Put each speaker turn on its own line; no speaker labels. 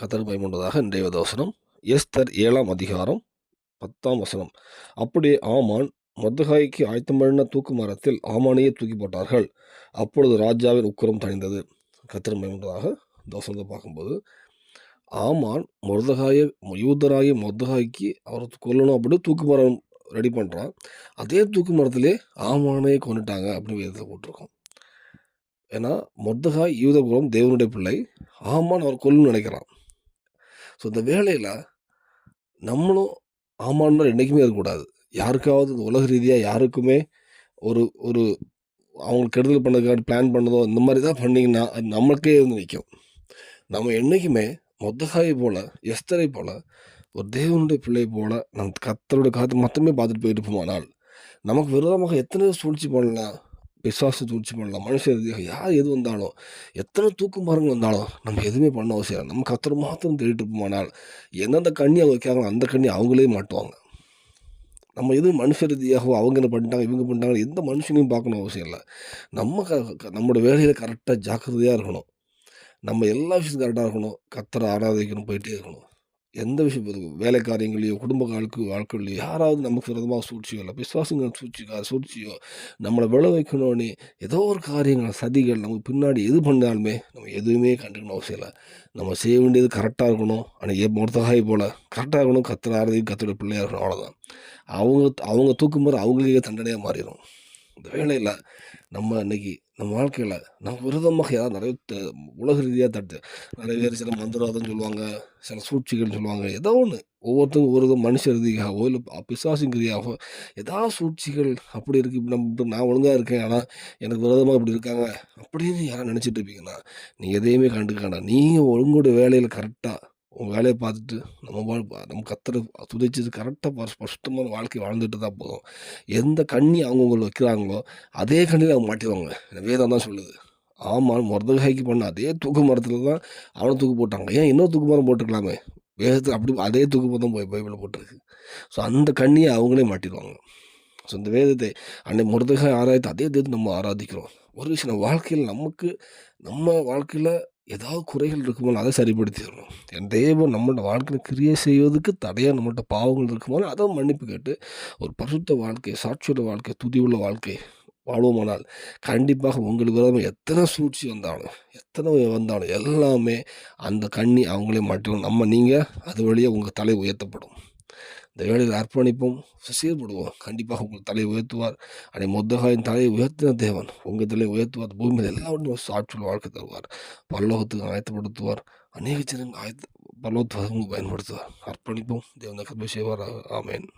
கத்தர் பயமுண்டதாக இன்றைய தோசனம் எஸ்தர் ஏழாம் அதிகாரம் பத்தாம் வசனம். அப்படி ஆமான் மொர்தகாய்க்கு ஆயத்தம் பண்ணின தூக்கு மரத்தில் ஆமானையே தூக்கி போட்டார்கள். அப்பொழுது ராஜாவின் உக்கரம் தணிந்தது. கத்தர் பயமுண்டதாக தோசனத்தை பார்க்கும்போது ஆமான் மொர்தகாய யூதராகிய மொர்தகாய்க்கு அவரை கொல்லணும் அப்படின்னு தூக்கு மரம் ரெடி பண்ணுறான் அதே தூக்கு மரத்திலே ஆமானையே கொண்டுட்டாங்க அப்படின்னு வேதத்தில் போட்டிருக்கோம். ஏன்னா மொர்தகாய் யூதபுரம் தேவனுடைய பிள்ளை. ஆமான் அவர் கொல்லணும்னு நினைக்கிறான். ஸோ இந்த வேலையில் நம்மளும் ஆமான்னு என்றைக்குமே இருக்கக்கூடாது. யாருக்காவது இந்த உலக ரீதியாக யாருக்குமே ஒரு ஒரு அவங்களுக்கு கெடுதல் பண்ணதுக்காக பிளான் பண்ணதோ இந்த மாதிரி தான் பண்ணிங்கன்னா அது நம்மளுக்கே இருந்து நிற்கும் நம்ம என்றைக்குமே மொத்தகாய் போல் எஸ்தரை போல் ஒரு தேவனுடைய பிள்ளை போல் நம் கத்தருடைய காத்து மொத்தமே பார்த்துட்டு போயிட்டு போமானால் நமக்கு விரோதமாக எத்தனை சூழ்ச்சி பண்ணலாம். பிசாசு சூழ்ச்சி பண்ணலாம் மனுஷரீதியாக யார் எது வந்தாலும் எத்தனை தூக்கு மரங்கள் வந்தாலும் நம்ம எதுவுமே பண்ண அவசியம் இல்லை. நம்ம கத்திர மாத்திரம் தேடிட்டு போனால் எந்தெந்த கண்ணி அவங்க வைக்காங்களோ அந்த கண்ணி அவங்களே மாட்டுவாங்க. நம்ம எதுவும் மனுஷ ரீதியாகவோ அவங்க என்ன பண்ணிட்டாங்க இவங்க பண்ணிட்டாங்க எந்த மனுஷனையும் பார்க்கணும் அவசியம் இல்லை. நம்ம க க- நம்மளோட வேலையில் கரெக்டாக ஜாக்கிரதையாக இருக்கணும். நம்ம எல்லா விஷயத்தையும் கரெக்டாக இருக்கணும். கத்தரை ஆராதிக்கணும் போயிட்டே இருக்கணும். எந்த விஷயம் இருக்கு, வேலை காரியங்களையோ குடும்ப வாழ்க்கை வாழ்க்கையிலையோ யாராவது நமக்கு விரதமாக சூழ்ச்சியோ இல்லை விசுவாசங்கள் சூழ்ச்சிக்கா சூழ்ச்சியோ நம்மளை விளை வைக்கணும்னு ஏதோ ஒரு காரியங்கள் சதிகள் நமக்கு பின்னாடி எது பண்ணாலுமே நம்ம எதுவுமே கண்டுக்கணும் அவசியம் இல்லை. நம்ம செய்ய வேண்டியது கரெக்டாக இருக்கணும். ஆனால் ஏ மொத்தகாய் போல். கரெக்டாக இருக்கணும் கத்துற ஆரதி கத்துற பிள்ளையாக இருக்கணும் அவ்வளோதான் அவங்க அவங்க தூக்கும்போது அவங்களுக்கே தண்டனையாக மாறிடும் இந்த வேலையில் நம்ம இன்னைக்கு நம்ம வாழ்க்கையில் நம்ம விரதமாக ஏதாவது நிறைய த- உலக ரீதியாக தட்டு நிறைய பேர் சில மந்திரவாதம் சொல்லுவாங்க சில சூழ்ச்சிகள் சொல்லுவாங்க ஏதோ ஒன்று ஒவ்வொருத்தங்க ஒரு விதம் மனுஷ ரீதியாகவோ இல்லை பிசாசிங்கிரியாகவோ ஏதாவது சூழ்ச்சிகள் அப்படி இருக்குது இப்படி நம்ம இப்ப நான் ஒழுங்காக இருக்கேன் ஆனால் எனக்கு விரதமாக இப்படி இருக்காங்க அப்படின்னு யாரும் நினச்சிட்டு இருப்பீங்கன்னா நீங்கள் எதையுமே கண்டுக்க வேண்டாம் நீங்கள் ஒழுங்கோட வேலையில் கரெக்டாக உங்கள் வேலையை பார்த்துட்டு நம்ம வாழ் நம்ம கத்தரை துதிச்சு கரெக்டாக ஸ்பஷ்டமான வாழ்க்கை வாழ்ந்துட்டு தான் போதும். எந்த கண்ணி அவங்கவுங்களை வைக்கிறாங்களோ அதே கண்ணியில் அவங்க மாட்டிடுவாங்க. வேதம் தான் சொல்லுது. ஆமாம் முரதகாய்க்கு பண்ண அதே தூக்கு மரத்தில் தான் அவனை தூக்கு போட்டாங்க. ஏன் இன்னொரு தூக்கு மரம் போட்டுக்கலாமே வேதத்துக்கு அப்படி அதே தூக்கு மரம் போய் பைபிளில் போட்டிருக்கு. ஸோ அந்த கண்ணியை அவங்களே மாட்டிடுவாங்க. ஸோ இந்த வேதத்தை அன்னை முருதகாய் ஆராய்த்து அதே தெய்வத்தை நம்ம ஆராதிக்கிறோம். ஒரு விஷயம் நம்ம வாழ்க்கையில் நமக்கு நம்ம வாழ்க்கையில் ஏதாவது குறைகள் இருக்குமோ அதை சரிப்படுத்திடணும். என் தெய்வம் நம்மளோட வாழ்க்கையில் கிரியை செய்வதற்கு தடையாக நம்மள்ட்ட பாவங்கள் இருக்குமோ அதை மன்னிப்பு கேட்டு ஒரு பரிசுத்த வாழ்க்கை சாட்சியுள்ள வாழ்க்கை துதி உள்ள வாழ்க்கை வாழ்வோமானால் கண்டிப்பாக உங்களுக்கு விரோதமாக எத்தனை சூழ்ச்சி வந்தாலும் எத்தனை வந்தாலும் எல்லாமே அந்த கண்ணி அவங்களே மாட்டிடும் நம்ம நீங்கள் அது வழியாக உங்கள் தலை உயர்த்தப்படும். இந்த வேலையில் அர்ப்பணிப்போம் சீர்படுவோம் கண்டிப்பாக உங்கள் தலையை உயர்த்துவார். அனை மொத்தகாயின் தலையை உயர்த்தின தேவன் உங்கள் தலையை உயர்த்துவார். பூமியில் எல்லாவற்றும் சாட்சியுள்ள வாழ்க்கை தருவார். பல்லோகத்துக்கு ஆயத்தப்படுத்துவார். அநேக ஜனங்கள் ஆயத்த பரலோகத்துக்கு பயன்படுத்துவார். அர்ப்பணிப்போம் தேவன் கருமை செய்வார் ஆமேன்.